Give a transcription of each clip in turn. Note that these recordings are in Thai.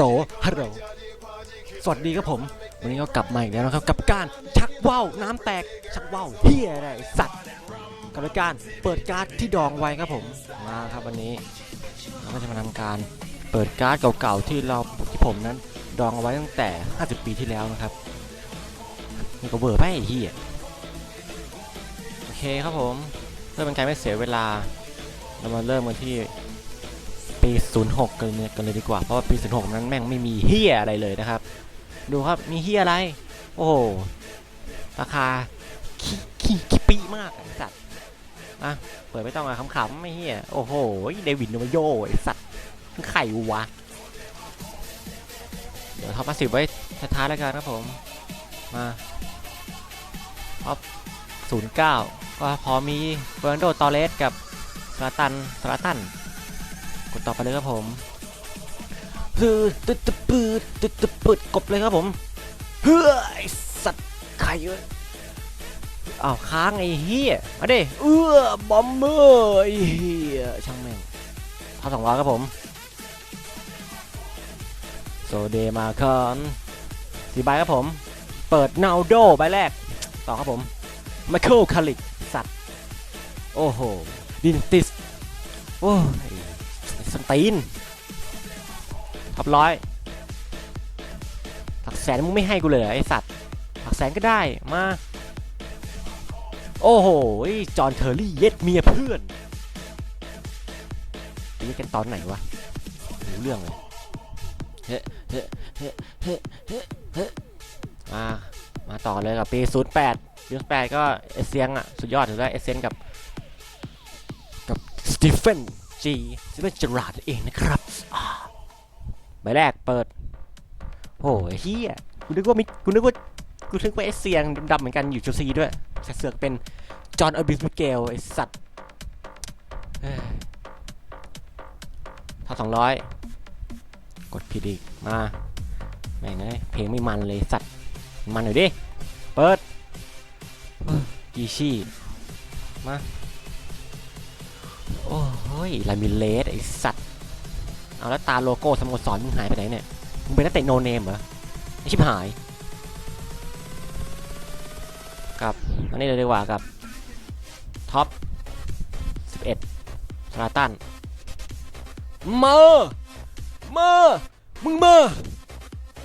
โหลฮัลโหลสวัสดีครับผม วันนี้ก็กลับมาอีกแล้วนะครับ กับการชักว่าวน้ำแตกชักว่าวเฮียอะไรสัตว์กับรายการเปิดการ์ดที่ดองไว้ครับผมมาครับวันนี้เราก็จะมาทำการเปิดการ์ดเก่าๆที่เราที่ผมนั้นดองเอาไว้ตั้งแต่ 50 ปีที่แล้วนะครับนี่ก็เบอร์ไปไอ้เฮียโอเคครับผมเพื่อเป็นการไม่เสียเวลา เรามาเริ่มกันที่ ปี 06 กันเลยกันเลยดีกว่า เพราะว่าปี 06 นั้นแม่งไม่มีเฮียอะไรเลยนะครับ ดูครับมีเฮียอะไร โอ้โห ราคาขี้ขี้ขี้ปีมากไอสัตว์อะเปิดไม่ต้องอะขำๆไม่เฮียโอ้โหเดวิดโนมโยไอสัตว์มันไข่วะ เดี๋ยวท็อปมาสิบไว้ท้ายๆแล้วกันครับผม มาท็อป09 ก็พอมีเฟอร์นโดตอเรสกับสลาตันสลาตัน กดต่อไปเลยครับผมปืดตึ๊ดตึ๊ดปืดตึ๊ดตึ๊ดปืดกบเลยครับผมเฮ้ยไอ้สัตว์ไข่เอ้ยอ้าวค้างไอ้เฮียมาดิเอื้อบอมเบอร์ไอ้เฮียช่างแม่งท่าสองร้อยครับผมโซเดมาคอนสี่ใบครับผม เปิดนาโดใบแรก ต่อครับผมไมเคิลคาลิกสัตว์ โอ้โหดินติส โอ้ย สนตีนทับร้อยหลักแสนมึงไม่ให้กูเลยไอสัตว์หลักแสนก็ได้มา โอ้โหจอห์นเทอร์รี่เย็ดเมียเพื่อนไปเย็ดกันตอนไหนวะรู้เรื่องเลยเฮ้เฮ้เฮ้เฮ้เฮ้มามาต่อเลยกับปี08ปี08ก็เอเซียงอะสุดยอดถือว่าเอเซียนกับกับสตีเฟน จีสตีเฟนจราดเองนะครับใบแรกเปิดโอ้ยเฮียกูนึกว่ามิกูนึกว่ากูนึกว่าเอเซียงดำๆเหมือนกันอยู่เชลซีด้วยแต่เสือกเป็นจอห์นอบิสมิเกลไอสัตว์เอ้ยเท่าสองร้อยกดผิดอีกมาแม่งเอ้ยเพลงไม่มันเลยสัตว์มันหน่อยดิ เปิดกีชี่มา โอ้ยลามิเลสไอสัตว์ เอาแล้วตาโลโก้สโมสรมึงหายไปไหนเนี่ย มึงเป็นนักเตะโนเนมเหรอไอชิบหายกับ อันนี้เลยดีกว่ากับท็อป 11สลาตันเมอร์เมอร์มึงเมอร์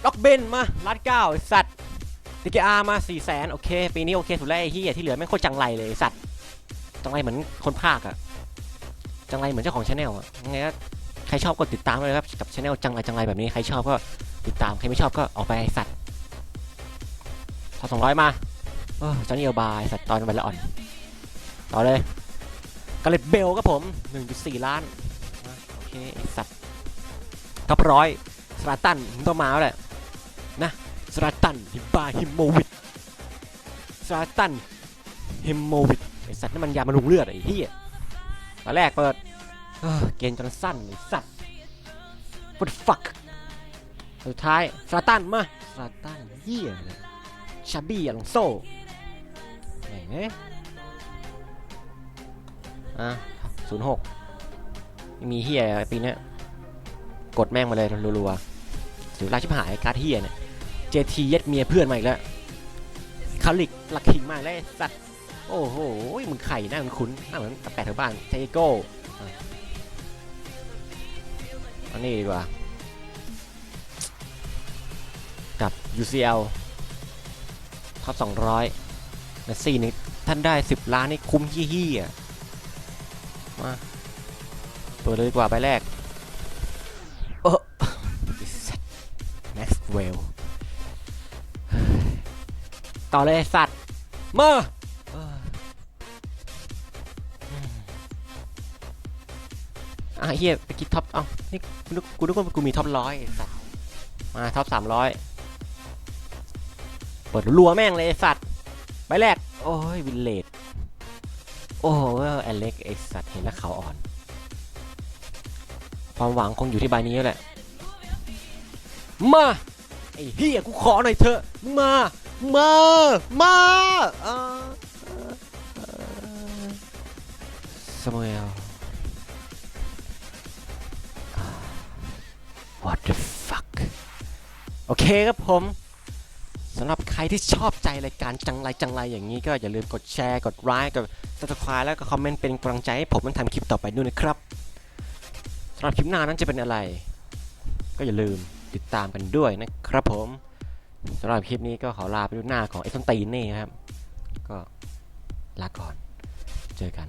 ล็อกเบนมาลัดเก้าสัตว์ดีเกอาร์มา4 0 0 0 0โอเค ปีนี้โอเคสุดแล้วไอ้เฮียที่เหลือไม่โคตรจังไรเลยสัตว์จังไรเหมือนคนภาคอะ จังไรเหมือนเจ้าของชาแนลอะยังไงก็ใครชอบก็ติดตามเลยครับกับชาแนลจังไรจังไรแบบนี้ใครชอบก็ติดตามใครไม่ชอบก็ออกไปไอสัตว์พอสองร้อยมาเจอห์นนี่เอลบายสัตว์ตอนวันละอ่อนต่อเลยกาเลตเบลครับผม 1.4 ล้านอะโอเคไอสัตว์ท็อปร้อยสลาตันต้องมาแล้วแหละนะสลาตันฮิบาฮิมโมวิดสลาตันฮิมโมวิดไอสัตว์นี่มันยามันลุงเลือดไอ้เหี้ย ตอนแรกเปิดเกณฑ์จนสั้นสัตว์ what the fuck สุดท้ายซาตันมาซาตันเฮียเลยชาบี้อลองโซ่ไหนเนี่ยอะศูนย์หกมีเฮียปีนี้กดแม่งมาเลยรัวๆสิวลาชิบหายการเฮียเนี่ย JT เย็ดเมียเพื่อนมาอีกแล้วคาลิกลักคิงมาแล้วสัตว์ โอ้โหมึงไข่หน้ามันคุ้นหน้าเหมือนกับแปดแถวบ้านเทโก้อะเอานี่ดีกว่า กับ UCL ท็อป200เมสซี่นี่ท่านได้ 10 ล้านนี่คุ้มยี่ยี่อะมาเปิดเลยดีกว่าใบแรกโอ้ next wave ต่อเลยสัตว์มา อะเฮียไปกินท็อป เอ้า นี่กูนึกกูนึกว่ากูมีท็อปร้อยสัตว์ มาท็อปสามร้อยเปิดรัวแม่งเลยสัตว์ใบแรก โอ้ยวินเลดโอ้โหอเล็กไอสัตว์เห็นแล้วเขาอ่อน ความหวังคงอยู่ที่ใบนี้แล้วแหละ มา ไอ้เฮียกูขอหน่อยเถอะ มา มา มาอ่าสมุเอล What the fuck โอเคครับผมสำหรับใครที่ชอบใจรายการจังไรจังไรอย่างนี้ก็อย่าลืมกดแชร์กดไลค์กด subscribe แล้วก็คอมเมนต์เป็นกำลังใจให้ผมมันทำคลิปต่อไปด้วยนะครับสำหรับคลิปหน้านั้นจะเป็นอะไร ก็อย่าลืมติดตามกันด้วยนะครับผมสำหรับคลิปนี้ก็ขอลาไปด้วยหน้าของไอ้ต้นตีนนี่ครับ ก็ลาก่อน เจอกัน